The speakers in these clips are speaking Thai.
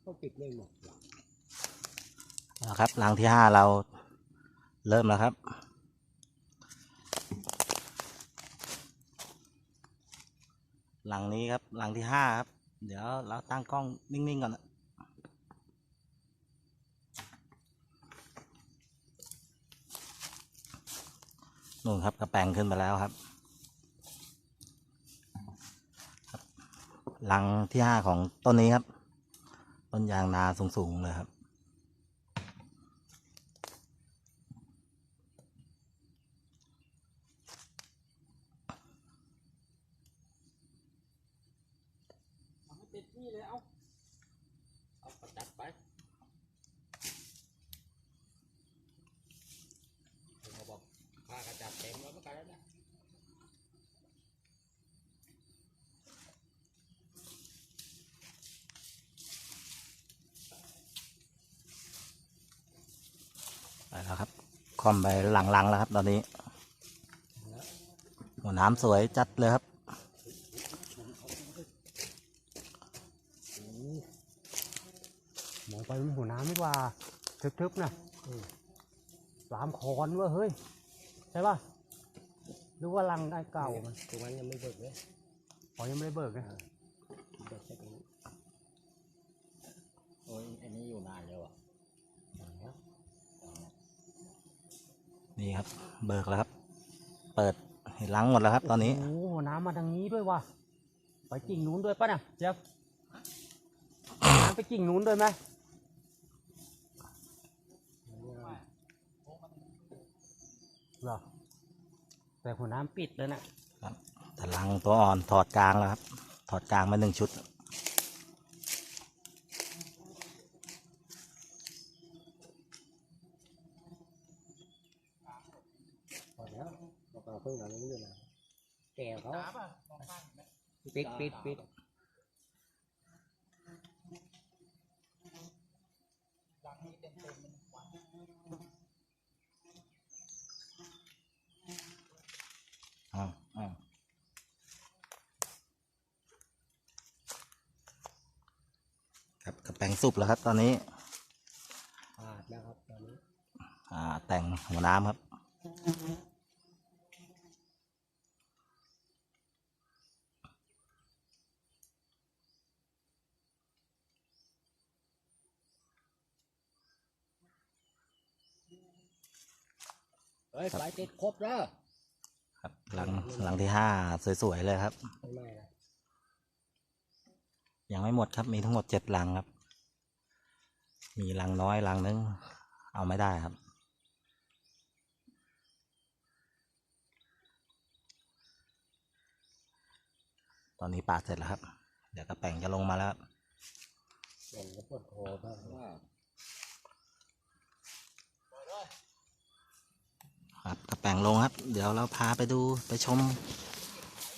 เขาปิดไม่หมดนะครับรังที่ห้าเราเริ่มแล้วครับ หลังนี้ครับหลังที่ห้าครับ เดี๋ยวเราตั้งกล้องนิ่งๆก่อนนะนู่นครับกระแปงขึ้นมาแล้วครับครับหลังที่ห้าของต้นนี้ครับ ต้นยางนาสูงๆเลยครับ เอาให้ติดนี่เลยเอา เอาประจัดไปเขาบอกค่ากระจัดเต็มแล้วมันกันแล้วนะ ไปแล้ว ครับคอมไปหลังๆแล้วครับตอนนี้หัวน้ำสวยจัดเลยครับมองไปมันหัวน้ำดีกว่าทึบๆนะสามคอนเวะเฮ้ย ใช่ป่ะหรือว่ารังไอ้เก่ามันตรงนั้นยังไม่เบิกเลยอ๋อยังไม่ได้เบิกนะ เบิกแค่ตรงนี้โอ้ยอันนี้อยู่นานแล้วอะ นี่ครับ เบิกแล้วครับ เปิดให้ล้างหมดแล้วครับ ตอนนี้โอ้โหหัวน้ำมาทางนี้ด้วยว่ะไปกิ่งนู้นด้วยป่ะเนี่ยเจี๊ยบน้ำไปกิ่งนู้นด้วยไหมเหรอแต่หัวน้ำปิดเลยนะ ครับแต่ลังตัวอ่อนถอดกลางแล้วครับ ถอดกลางมาหนึ่งชุด พอแล้ว เราก็เพิ่งเราไม่อยู่นะแก่เขาปิดปิดปิดอ้าวอ้าวครับกระแปงสุบแล้วครับตอนนี้ ขาดนะครับตอนนี้ อ่า แต่งหัวน้ำครับ เฮ้ยไฟติดครบแล้ว ครับหลังหลังที่ห้าสวยๆเลยครับ ไม่ไม่นะยังไม่หมดครับมีทั้งหมดเจ็ดลังครับ มีลังน้อยลังนึง เอาไม่ได้ครับ ตอนนี้ปาดเสร็จแล้วครับ เดี๋ยวกระแป่งจะลงมาแล้วครับเห็นก็ปวดคอบ้างว่า ครับกระแป่งลงครับ เดี๋ยวเราพาไปดูไปชม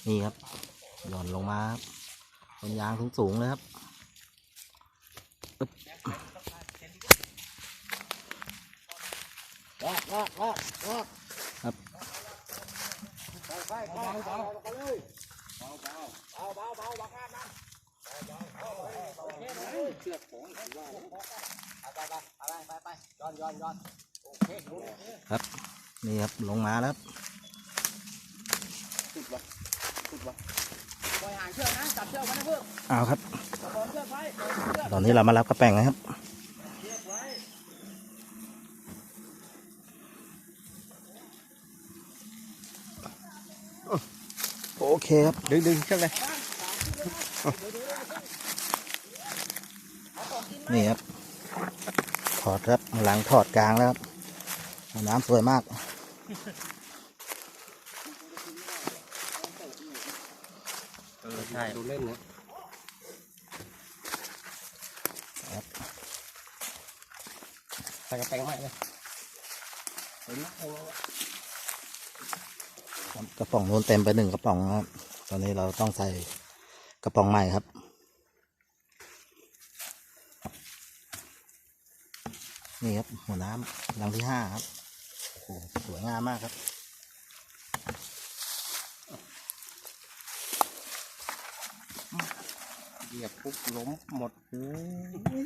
นี่ครับ หย่อนลงมาครับนยางสูงๆเลยครับอึ๊บลากลากลากลากครับไฟเบาเบาเบาเบาเบาเบาเบาเบาบังคับนะเชือกของไปไปไปไปไปย้อนย้อนย้อนโอเคครับ นี่ครับลงมาแล้วครับสุดวะสุดวะปล่อยห่างเชือกนะจับเชือกไว้นะเพื่อนเอาครับ จับเชือกไว้เชือกตอนนี้เรามารับกระแป่งนะครับ เชือกไว้โอเคครับ ดึงดึงเชือกเลยนี่ครับ ถอดครับหลังถอดกลางแล้วครับ น้ำสวยมากใช่ดูเล่นนะใส่กระแปงใหม่เลยเห็นไหมเออกระป๋องนู้นเต็มไปหนึ่งกระป๋องนะครับ ตอนนี้เราต้องใส่กระป๋องใหม่ครับนี่ครับหัวน้ำรังที่ห้าครับ โอ้โหสวยงามมากครับเหยียบปุ๊บล้มหมดเลย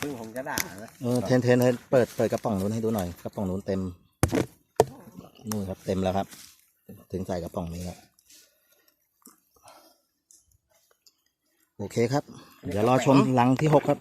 ซึ่งผมจะด่านะเออเทนเทนเทนเปิดเปิดกระป๋องนู้นให้ดูหน่อยกระป๋องนู้นเต็มนู่นครับเต็มแล้วครับ ถึงใส่กระป๋องนี้ครับโอเคครับ เดี๋ยวรอชมลังที่หกครับ